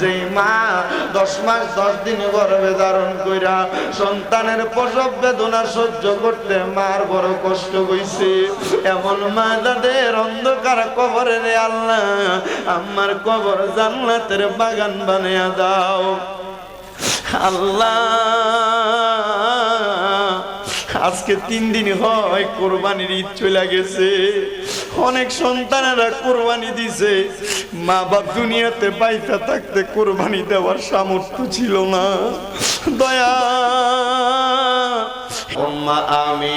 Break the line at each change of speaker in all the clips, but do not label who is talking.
যেই মা, দশ মাস, দশ দিন গর্ভে ধারণ কইরা সন্তানের প্রসব বেদনা সহ্য করতে মার বড় কষ্ট হইছে। এমন মা দাদের অন্ধকার কবরে রে আল্লাহ, আমার কবর জান্নাতের বাগান বানিয়ে দাও। আল্লাহ আজকে তিন দিন হয় কোরবানির ঈদ চলে গেছে। অনেক সন্তানেরা কোরবানি দিছে। মা বাপ দুনিয়াতে পাইতে থাকতে কোরবানি দেওয়ার সামর্থ্য ছিল না। দয়া। আমি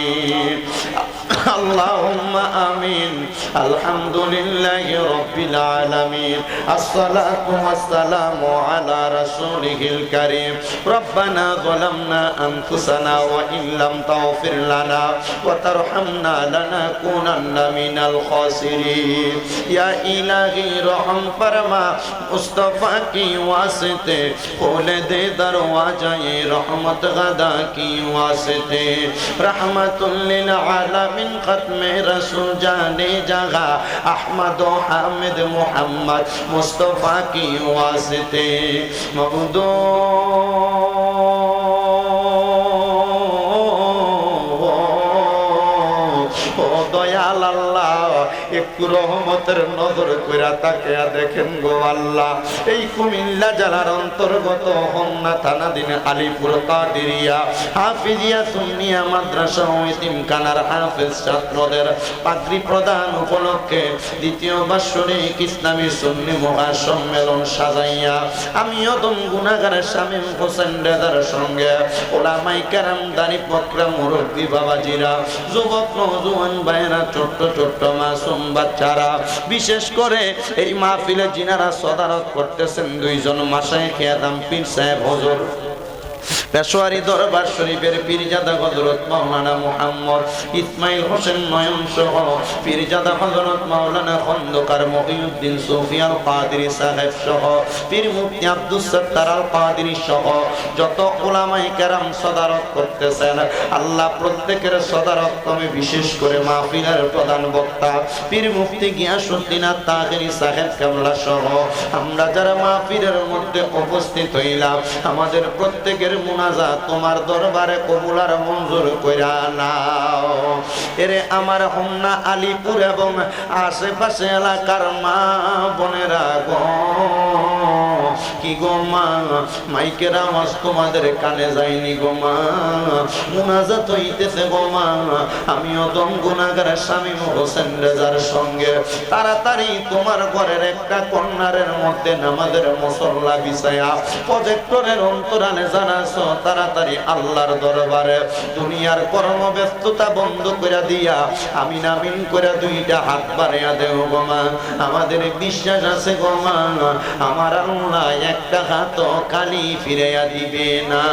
اللهم آمين الحمد لله رب العالمين الصلاة والسلام على رسوله الكريم ربنا ظلمنا أنفسنا وإن لم تغفر لنا وترحمنا لنكونن من الخاسرين يا إلهي رحم فرما مصطفیٰ کی واسطے کھول دے دروازہ رحمت غدا کی واسطے رحمت للعالمین ختم رسول جانے جگہ احمد و حامد محمد مصطفیٰ کی واسطے مقدور রহমতের নজর কইরা তাকে দেখেন গো আল্লাহ। এই কুমিল্লা জেলার অন্তর্গত হন্না থানাধীন আলিপুর কাদিরিয়া। হাফিজিয়া সুন্নিয়া মাদ্রাসা ও ইতিমখানার হাফেজ ছাত্রদের পাত্রী প্রদান উপলক্ষে দ্বিতীয় বাৎসরিক ইসলামী সুন্নি মহাসম্মেলন সাজাইয়া আমি অদম গুণাগারের শামীম হোসেন রেদার সঙ্গে ওলামাই কেরাম দানি পকরা মুরব্বী বাবাজিরা, যুবক নজুয়ান ভাইরা ছোট্ট ছোট্ট মাসুম বাচ্চারা বিশেষ করে এই মাহফিলে জিনারা সদারত করতেছেন দুইজন মাসায় খেয়াদাম পীর সাহেব হজর। পেশোয়ারি দরবার শরীফের পীরজাদা হজরত মাওলানা মুহাম্মদ ইসমাইল হোসেন নয়ন সহ পীরজাদা হজরত মাওলানা খন্দকার মহিউদ্দিন সুফিয়াল কাদিরি সাহেব সহ, পীর মুফতি আব্দুস সত্তার আল কাদিরি সহ, যত ওলামাই কেরাম সদারত করতেছেন, আল্লাহ প্রত্যেকের সদারত তুমি বিশেষ করে মাহফিলের প্রধান বক্তা, পীর মুফতি গিয়াসুদ্দিন তাহিরি সাহেব কেমলা সহ, আমরা যারা মাহফিলের মধ্যে উপস্থিত হইলাম, আমাদের প্রত্যেকের মুনাজা তোমার দরবারে কবুলার মঞ্জুর কইরা নাও। এরে আমার হোমনা আলিপুর এবং আশেপাশে এলাকার মা বোনেরা গো। কি গো মা, মাইকের আওয়াজ তোমাদের কানে যায়নি গো মা। মুনাজাত হইতেছে গো মা, আমিও দম গুনাগার স্বামী হোসেন রেজার সঙ্গে। তাড়াতাড়ি তোমার ঘরের একটা কন্যারের মধ্যে নামাজের মশল্লা বিছায়া প্রজেক্টরের অন্তরালে জানাছ। তাড়াতাড়ি আল্লাহর দরবারে দুনিয়ার কর্মব্যস্ততা বন্ধ করে দিয়া আমি নামিন করে দুইটা হাত বাড়িয়া দেও গো মা। আমাদের বিশ্বাস আছে গোমা আমার আল্লাহ একটা হাত খালি ফিরাইয়া দিবে না।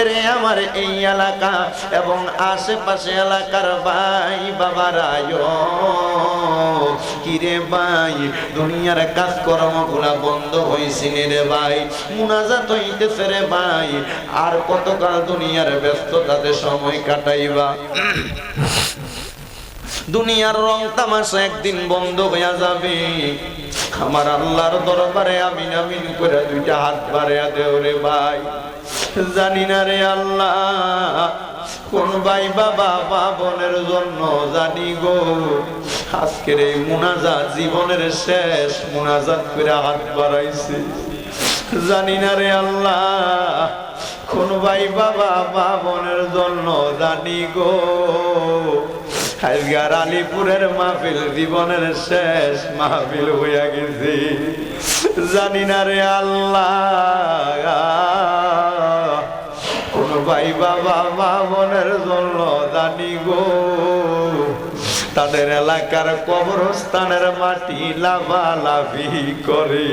এরে আমার এই এলাকা এবং আশেপাশে এলাকার ভাই বাবারায় কিরে ভাই, দুনিয়ার কাজকর্মগুলা বন্ধ হয়েছিল রে ভাই, মুনাজাত হইতেছে রে ভাই আর কতকাল দুনিয়ার ব্যস্ততাতে সময় কাটাইবা? দুনিয়ার রং তামাশা একদিন বন্ধ হইয়া যাবে। আমার আল্লাহর দরবারে আমিন আমিন করে দুইটা হাত বাড়িয়া দেও রে ভাই। জানি না রে আল্লাহ, কোন ভাই বাবা মা বোনের জন্য জানি গো। আজকের এই মুনাজাত জীবনের শেষ মুনাজাত করে হাত বাড়াইছে। জানি না রে আল্লাহ কোন ভাই বাবা, মা বোনের জন্য জানি গো। আজগার আলিপুরের মাহফিল জীবনের শেষ মাহফিল হইয়া গেছি। জানি না রে আল্লাহ। কোন ভাই বাবা, মা বোনের জন্য জানি গো। তাদের এলাকার কবরস্থানের মাটি লাভালাভি করে।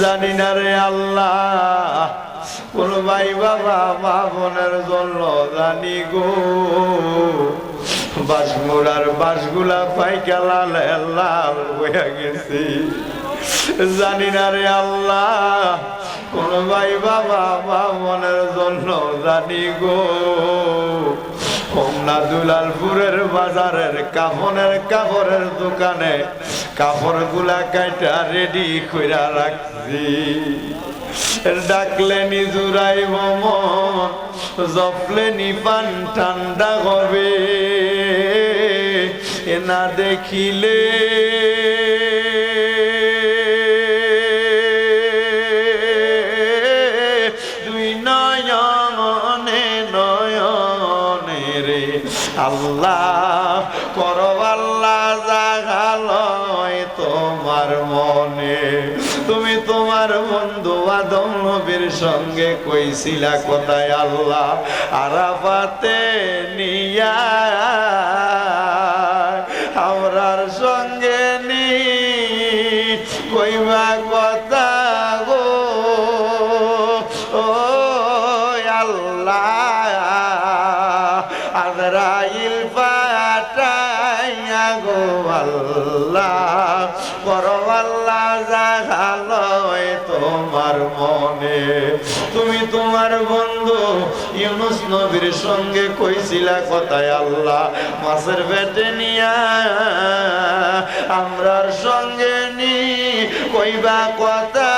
জানি না রে আল্লাহ। কোন ভাই বাবা, মা বোনের জন্য জানি গো। বাসমুড়ার বাসগুলা পাইকা লাল লাল হয়ে গেছে। জানি না রে আল্লাহ, কোন ভাই বাবা, মা মনের জন্য জানি গো। হোমনা দুলালপুরের বাজারের কাফনের কাপড়ের দোকানে কাপড়গুলা কাইটা রেডি কইরা রাখছি। ডাকলেনি জুড়াই মন জপলেনি পান ঠান্ডা হবে। না দেখিলে আল্লাহ করো আল্লাহ জাগালয় তোমার মনে। তুমি তোমার বন্ধু আদম নবীর সঙ্গে কইছিলা কোথায় আল্লাহ? আরাফাতে নিয়া পাঠাইয়া গো আল্লাহ, করো জাগালয় তোমার মনে। তুমি তোমার বন্ধু ইউনুস নবীর সঙ্গে কইছিলা কথায় আল্লাহ, মাছের পেটে নিয়া আমরার সঙ্গে নি, কইবা কথা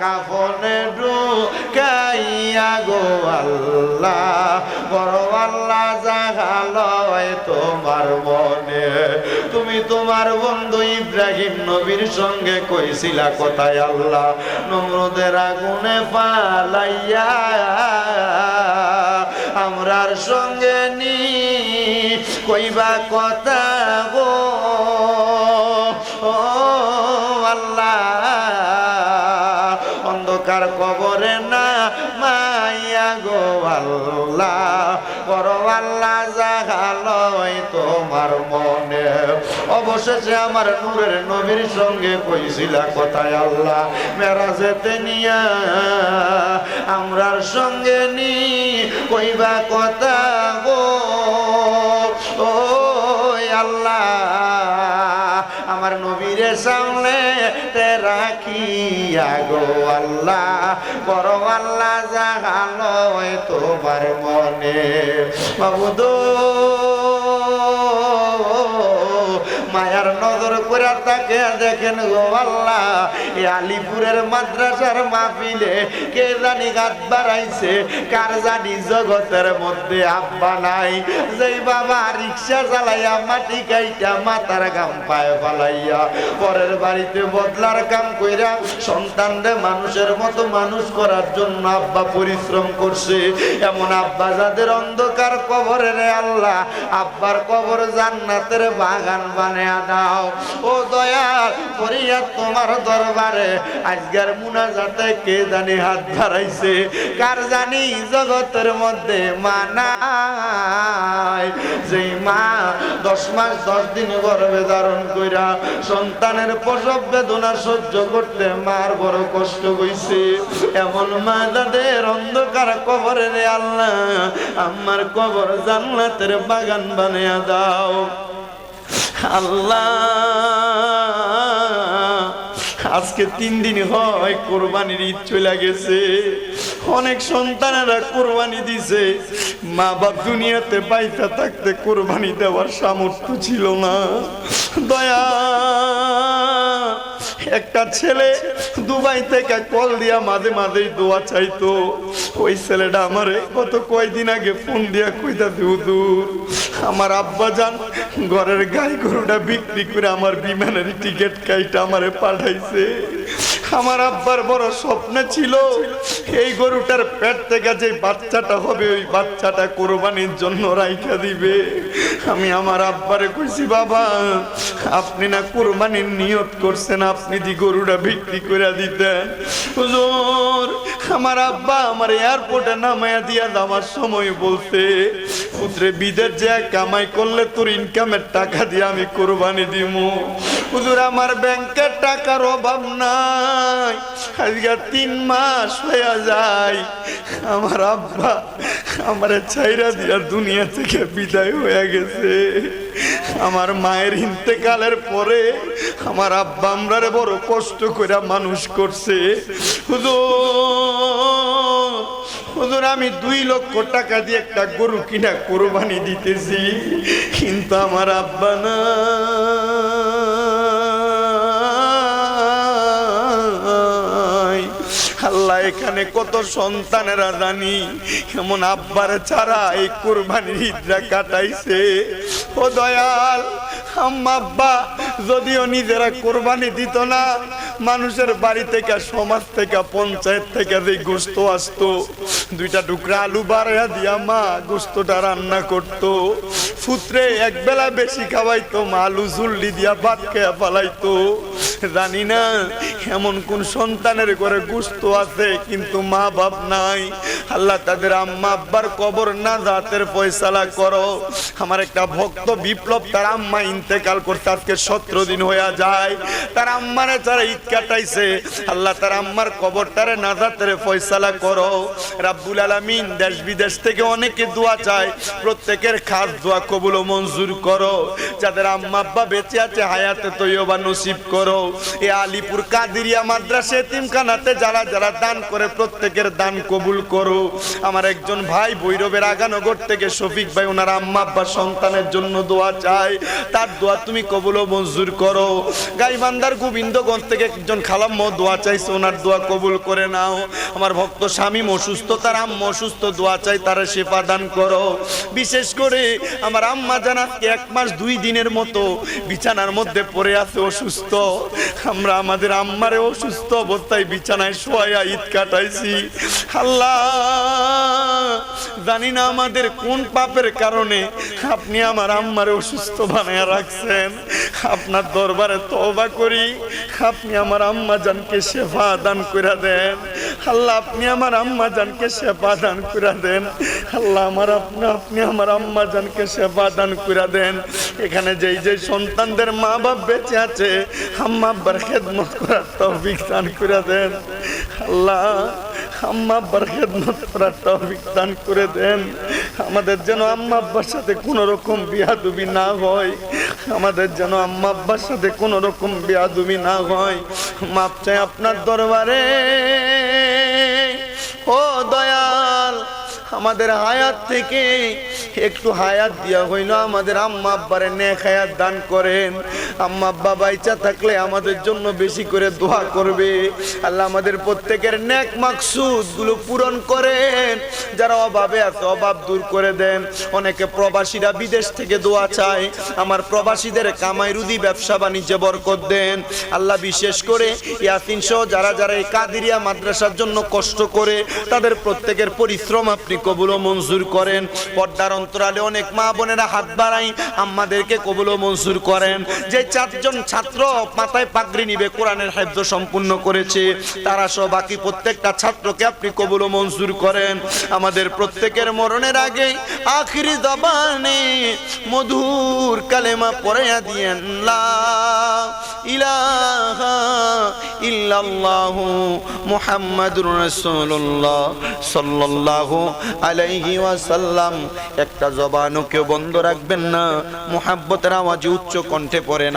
কাফনে ঢুকাইয়া গো আল্লাহ। বড় আল্লাহ জাগালয় তোমার মনে। তুমি তোমার বন্ধু ইব্রাহিম নবীর সঙ্গে কইছিলা কোথায় আল্লাহ, নমরুদের আগুনে পালাইয়া আমরার সঙ্গে নি। কইবা কথা গো আল্লাহ, বড় আল্লাহ জাগালয় তোমার মনে। অবশেষে আমার নূরের নবীর সঙ্গে কইছিলা কথায় আল্লাহ, মেরাজেতে নিয়া আমরার সঙ্গে নি, কইবা কথা গো। ও আল্লাহ, আমার নবীরে সামনে তে রাখিয়া গো আল্লাহ বড় আল্লাহ জাগালো তোমার মনে। মায়ার নজর করে তাকে দেখেন গো আল্লাহ। এ আলিপুরের মাদ্রাসার মাহফিলে কে জানি গাত বাড়াইছে, কার জানি জগতের মধ্যে আব্বা নাই। যেই বাবা রিক্সা চালাইয়া মাটি কাইটা মাথার গাম পায়ে ফালাইয়া পরের বাড়িতে বদলার কাম কইরা সন্তানরে মানুষের মতো মানুষ করার জন্য আব্বা পরিশ্রম করছে। এমন আব্বা যাদের অন্ধকার কবরে রে আল্লাহ, আব্বার কবর জান্নাতের বাগান বানিয়ে দাও। ও দয়াল পরিয়া তোমার দরবারে আজকের মুনাজাতে কে জানি হাত ধরাইছে কার জানি জগতের মধ্যে মানায় যেই মা দশ মাস দশ দিন গর্ভে ধারণ কইরা সন্তানের প্রসব বেদনা সহ্য করতে মার বড় কষ্ট হইছে। এমন মা যাদের অন্ধকার কবরে আল্লাহ আমার কবর জান্নাতের বাগান বানিয়ে দাও। আল্লাহ। আজকে তিন দিন হয় কোরবানির ঈদ চলে গেছে। অনেক সন্তানেরা কোরবানি দিছে। মা বাপ দুনিয়াতে পাইতে থাকতে কোরবানি দেওয়ার সামর্থ্য ছিল না। দয়া একটা ছেলে দুবাই থেকে কল দিয়া মাঝে মাঝেই দোয়া চাইতো। ওই ছেলেটা আমার গত কয়দিন আগে ফোন দিয়া কইতা দূর আমার আব্বা যান, ঘরের গাই গরুটা বিক্রি করে আমার বিমানের টিকিট কাইটা আমারে পাঠাইছে। আমার আব্বার বড় স্বপ্ন ছিল, এই গরুটার পেট থেকে যে বাচ্চাটা হবে, ওই বাচ্চাটা কোরবানির জন্য রাইখা দিবে। আমি আমার আব্বারে কইছি, বাবা, আপনি না কোরবানির নিয়ত করছেন, আপনি দি গরুটা বিক্রি করে দিতেন। হুজুর, আমার আব্বা আমার এয়ারপোর্টে নামায়া দিয়া যাওয়ার সময় বলছে, পুত্রে বিদের যে কামাই করলে তোর ইনকামের টাকা দিয়ে আমি কোরবানি দিব হুজুর, আমার ব্যাংকের টাকার অভাব নাই। আজকে তিন মাস হয়ে যায়। আমার আব্বা আমার ছাইরা দিয়া দুনিয়া থেকে বিদায় হয়ে গেছে। আমার মায়ের ইন্তেকালের পরে আমার আব্বা আমরারে বড় কষ্ট করে মানুষ করছে। হুজুর হুজুর, আমি দুই লক্ষ টাকা দিয়ে একটা গরু কিনা কোরবানি দিতেছি, কিন্তু আমার আব্বা না আল্লাহ, এখানে কত সন্তানেরা জানি, এমন আব্বার ছাড়া এই কোরবানির ঈদরা কাটাইছে। ও দয়াল, আম্মা, আব্বা, যদিও নিজেরা কোরবানি দিত না মানুষের বাড়ি থেকে, সমাজ থেকে, পঞ্চায়েত থেকে যে গোস্ত আসতো, দুইটা টুকরা আলু বাড়াইয়া দিয়া মা গোস্তটা রান্না করতো। ফুত্রে এক বেলা বেশি খাওয়াইতো, মা আলু ঝুল্লি দিয়া ভাত খেয়া পালাইতো জানি না এমন কোন সন্তানের ঘরে গুস্ত আছে, কিন্তু মা বাপ নাই। আল্লাহ তাদের আম্মা আব্বার কবর না জাতের ফয়সালা করো। আমার একটা ভক্ত বিপ্লব তার আম্মা ইন্তেকাল করতে আজকে সতেরো দিন হয়ে যায়। তার আম্মারে ঈদ কাটাইছে। আল্লাহ তার আম্মার কবরটারে না জাতের ফয়সালা করো। রাব্বুল আলামিন দেশ বিদেশ থেকে অনেকে দোয়া চায়। প্রত্যেকের খাস দোয়া কবুল ও মঞ্জুর করো। যাদের আম্মা আব্বা বেঁচে আছে, হায়াতে তৈবা নসিব করো। এ আলিপুর কাদিরিয়া মাদ্রাসা এতিমখানাতে যারা যারা দান করে, প্রত্যেকের দান কবুল করো। আমার একজন ভাই ভৈরবের আগানগর থেকে শফিক ভাই, ওনার আম্মা আব্বা সন্তানের জন্য দোয়া চায়। তার দোয়া তুমি কবুল ও মঞ্জুর করো। গাইবান্দার গোবিন্দগঞ্জ থেকে একজন খালাম্ম, দোয়া চাইছে, ওনার দোয়া কবুল করে নাও। আমার ভক্ত স্বামী অসুস্থ, তার আম্মা অসুস্থ, দোয়া চাই, তারা সেবা দান করো। বিশেষ করে আমার আম্মা জানাতকে এক মাস দুই দিনের মতো বিছানার মধ্যে পড়ে আছে, অসুস্থ। আমরা আমাদের আম্মারে অসুস্থ অবস্থায় বিছানায় শোয়া ঈদ কাটাইছি। আল্লাহ, জানি না আমাদের কোন পাপের কারণে আপনি আমার আম্মারে অসুস্থ বানায় রাখছেন। আপনার দরবারে তবা করি, আপনি আমার আম্মা জানকে সেবা দান করে দেন। আল্লাহ, আপনি আমার আম্মা জানকে সেবা দান করে দেন। আল্লাহ, আমার আপনি আপনি আমার আম্মা জানকে সেবা দান করে দেন। এখানে যেই যে সন্তানদের মা বাপ বেঁচে আছে, আম্মা আব্বার খেদমত করার তৌফিক দান করে দেন। আল্লাহ আম্মা আব্বার খেদমত করার তহবিক দান করে দেন। আমাদের যেন আম্মা আব্বার সাথে কোনো রকম বিয়াদুবি না হয়। আমাদের যেন আম্মা আব্বার সাথে কোনো রকম বিয়াদুবি না হয়। মাপ চাই আপনার দরবারে। ও দয়াল, আমাদের হায়াত থেকে একটু হায়াত দিয়া হইল, আমাদের আম্মা আব্বারে নেক হায়াত দান করেন। আম্মা আব্বা বাইচা থাকলে আমাদের জন্য বেশি করে দোয়া করবে। আল্লাহ আমাদের প্রত্যেকের নেক মাকসুদগুলো পূরণ করেন। যারা অভাবে আছে, অভাব দূর করে দেন। অনেকে প্রবাসীরা বিদেশ থেকে দোয়া চায়। আমার প্রবাসীদের কামাই রুদি ব্যবসা, বাণিজ্যে বরকত দেন। আল্লাহ বিশেষ করে ইয়াসিন সহ যারা যারা এই কাদিরিয়া মাদ্রাসার জন্য কষ্ট করে, তাদের প্রত্যেকের পরিশ্রম আপনি কবুল মঞ্জুর করেন। পর্দার অন্তরালে অনেক মা বোনেরা হাত বাড়াই, আমাদেরকে কবুল মঞ্জুর করেন। যে চারজন ছাত্র মাথায় পাগড়ি নিবে, কোরআনের হেফজ সম্পূর্ণ করেছে, তারা সহ বাকি প্রত্যেকটা ছাত্রকে আপনি কবুল মঞ্জুর করেন। আমাদের প্রত্যেকের মরণের আগে আখিরি জবানে মধুর কালেমা পড়াইয়া দিয়েন, লা ইলাহা ইল্লাল্লাহু মুহাম্মাদুর রাসূলুল্লাহ সাল্লাল্লাহু আলাইহি ওয়াসাল্লাম। একটা জবানও কেউ বন্ধ রাখবেন না। মোহাব্বতের আওয়াজে উচ্চ কণ্ঠে পড়ে না।